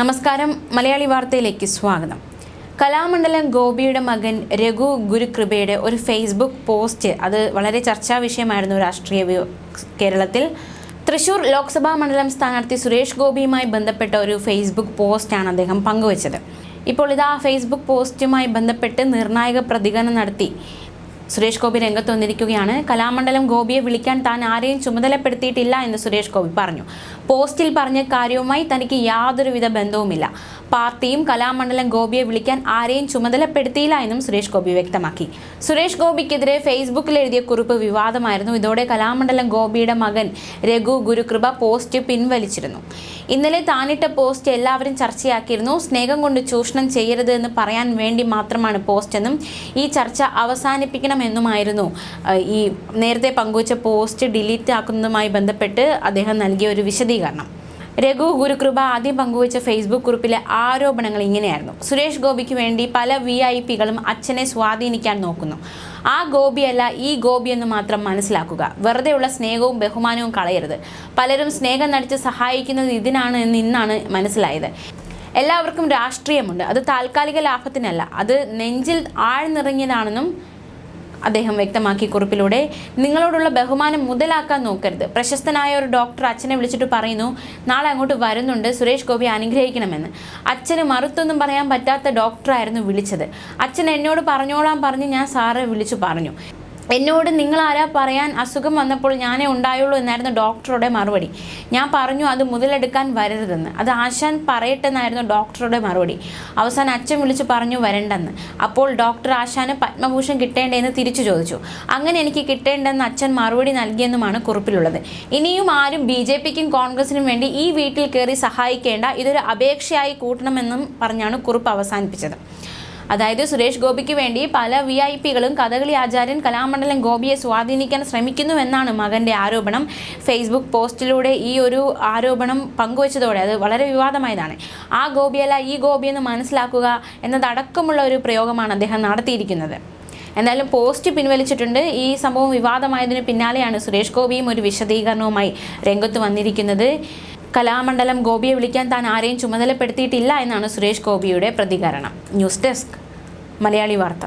നമസ്കാരം. മലയാളി വാർത്തയിലേക്ക് സ്വാഗതം. കലാമണ്ഡലം ഗോപിയുടെ മകൻ രഘു ഗുരുകൃപയുടെ ഒരു ഫേസ്ബുക്ക് പോസ്റ്റ് അത് വളരെ ചർച്ചാ വിഷയമായിരുന്നു രാഷ്ട്രീയ കേരളത്തിൽ. തൃശൂർ ലോക്സഭാ മണ്ഡലം സ്ഥാനാർത്ഥി സുരേഷ് ഗോപിയുമായി ബന്ധപ്പെട്ട ഒരു ഫേസ്ബുക്ക് പോസ്റ്റാണ് അദ്ദേഹം പങ്കുവച്ചത്. ഇപ്പോൾ ഇത് ആ ഫേസ്ബുക്ക് പോസ്റ്റുമായി ബന്ധപ്പെട്ട് നിർണായക പ്രതികരണം നടത്തി. സുരേഷ് ഗോപി രംഗത്ത് വന്നിരിക്കുകയാണ്. കലാമണ്ഡലം ഗോപിയെ വിളിക്കാൻ താൻ ആരെയും ചുമതലപ്പെടുത്തിയിട്ടില്ല എന്ന് സുരേഷ് ഗോപി പറഞ്ഞു. പോസ്റ്റിൽ പറഞ്ഞ കാര്യവുമായി തനിക്ക് യാതൊരുവിധ ബന്ധവുമില്ല. പാർട്ടിയും കലാമണ്ഡലം ഗോപിയെ വിളിക്കാൻ ആരെയും ചുമതലപ്പെടുത്തിയില്ല എന്നും സുരേഷ് ഗോപി വ്യക്തമാക്കി. സുരേഷ് ഗോപിക്കെതിരെ ഫേസ്ബുക്കിൽ എഴുതിയ കുറിപ്പ് വിവാദമായിരുന്നു. ഇതോടെ കലാമണ്ഡലം ഗോപിയുടെ മകൻ രഘു ഗുരുകൃപ പോസ്റ്റ് പിൻവലിച്ചിരുന്നു. ഇന്നലെ താനിട്ട പോസ്റ്റ് എല്ലാവരും ചർച്ചയാക്കിയിരുന്നു. സ്നേഹം കൊണ്ട് ചൂഷണം ചെയ്യരുത് എന്ന് പറയാൻ വേണ്ടി മാത്രമാണ് പോസ്റ്റ് എന്നും ഈ ചർച്ച അവസാനിപ്പിക്കണമെന്നുമായിരുന്നു. ഈ നേരത്തെ പങ്കുവച്ച പോസ്റ്റ് ഡിലീറ്റ് ആക്കുന്നതുമായി ബന്ധപ്പെട്ട് അദ്ദേഹം നൽകിയ ഒരു വിശദീകരണം. രഘു ഗുരുകൃപ ആദ്യം പങ്കുവച്ച ഫേസ്ബുക്ക് കുറിപ്പിലെ ആരോപണങ്ങൾ ഇങ്ങനെയായിരുന്നു. സുരേഷ് ഗോപിക്ക് വേണ്ടി പല വി ഐ പികളും അച്ഛനെ സ്വാധീനിക്കാൻ നോക്കുന്നു. ആ ഗോപിയല്ല ഈ ഗോപി എന്ന് മാത്രം മനസ്സിലാക്കുക. വെറുതെയുള്ള സ്നേഹവും ബഹുമാനവും കളയരുത്. പലരും സ്നേഹം നടിച്ച് സഹായിക്കുന്നത് ഇതിനാണ് എന്ന് ഇന്നാണ് മനസ്സിലായത്. എല്ലാവർക്കും രാഷ്ട്രീയമുണ്ട്. അത് താൽക്കാലിക ലാഭത്തിനല്ല. അത് നെഞ്ചിൽ ആഴ്ന്നിറങ്ങിയതാണെന്നും അദ്ദേഹം വ്യക്തമാക്കി കുറിപ്പിലൂടെ നിങ്ങളോടുള്ള ബഹുമാനം മുതലാക്കാൻ നോക്കരുത്. പ്രശസ്തനായ ഒരു ഡോക്ടർ അച്ഛനെ വിളിച്ചിട്ട് പറയുന്നു നാളെ അങ്ങോട്ട് വരുന്നുണ്ട് സുരേഷ് ഗോപി അനുഗ്രഹിക്കണമെന്ന്. അച്ഛന് മറുത്തൊന്നും പറയാൻ പറ്റാത്ത ഡോക്ടറായിരുന്നു വിളിച്ചത്. അച്ഛൻ എന്നോട് പറഞ്ഞോളാം പറഞ്ഞ് ഞാൻ സാറെ വിളിച്ചു പറഞ്ഞു. എന്നോട് നിങ്ങൾ ആരാ പറയാൻ അസുഖം വന്നപ്പോൾ ഞാനേ ഉണ്ടായുള്ളൂ എന്നായിരുന്നു ഡോക്ടറുടെ മറുപടി. ഞാൻ പറഞ്ഞു അത് മുതലെടുക്കാൻ വരരുതെന്ന്. അത് ആശാൻ പറയട്ടെന്നായിരുന്നു ഡോക്ടറുടെ മറുപടി. അവസാനം അച്ഛൻ വിളിച്ച് പറഞ്ഞു വരണ്ടെന്ന്. അപ്പോൾ ഡോക്ടർ ആശാന് പത്മഭൂഷൺ കിട്ടേണ്ടതെന്ന് തിരിച്ചു ചോദിച്ചു. അങ്ങനെ എനിക്ക് കിട്ടേണ്ടെന്ന് അച്ഛൻ മറുപടി നൽകിയെന്നുമാണ് കുറിപ്പിലുള്ളത്. ഇനിയും ആരും ബി ജെ പിക്കും കോൺഗ്രസിനും വേണ്ടി ഈ വീട്ടിൽ കയറി സഹായിക്കേണ്ട ഇതൊരു അപേക്ഷയായി കൂട്ടണമെന്നും പറഞ്ഞാണ് കുറിപ്പ് അവസാനിപ്പിച്ചത്. അതായത് സുരേഷ് ഗോപിക്ക് വേണ്ടി പല വി ഐ പികളും കഥകളി ആചാര്യൻ കലാമണ്ഡലം ഗോപിയെ സ്വാധീനിക്കാൻ ശ്രമിക്കുന്നുവെന്നാണ് മകന്റെ ആരോപണം. ഫേസ്ബുക്ക് പോസ്റ്റിലൂടെ ഈ ഒരു ആരോപണം പങ്കുവച്ചതോടെ അത് വളരെ വിവാദമായതാണ്. ആ ഗോപിയല്ല ഈ ഗോപി എന്ന് മനസ്സിലാക്കുക എന്നതടക്കമുള്ള ഒരു പ്രയോഗമാണ് അദ്ദേഹം നടത്തിയിരിക്കുന്നത്. എന്തായാലും പോസ്റ്റ് പിൻവലിച്ചിട്ടുണ്ട്. ഈ സംഭവം വിവാദമായതിനു പിന്നാലെയാണ് സുരേഷ് ഗോപിയും ഒരു വിശദീകരണവുമായി രംഗത്ത് വന്നിരിക്കുന്നത്. കലാമണ്ഡലം ഗോപിയെ വിളിക്കാൻ താൻ ആരെയും ചുമതലപ്പെടുത്തിയിട്ടില്ല എന്നാണ് സുരേഷ് ഗോപിയുടെ പ്രതികരണം. News desk. മലയാളി വാർത്ത.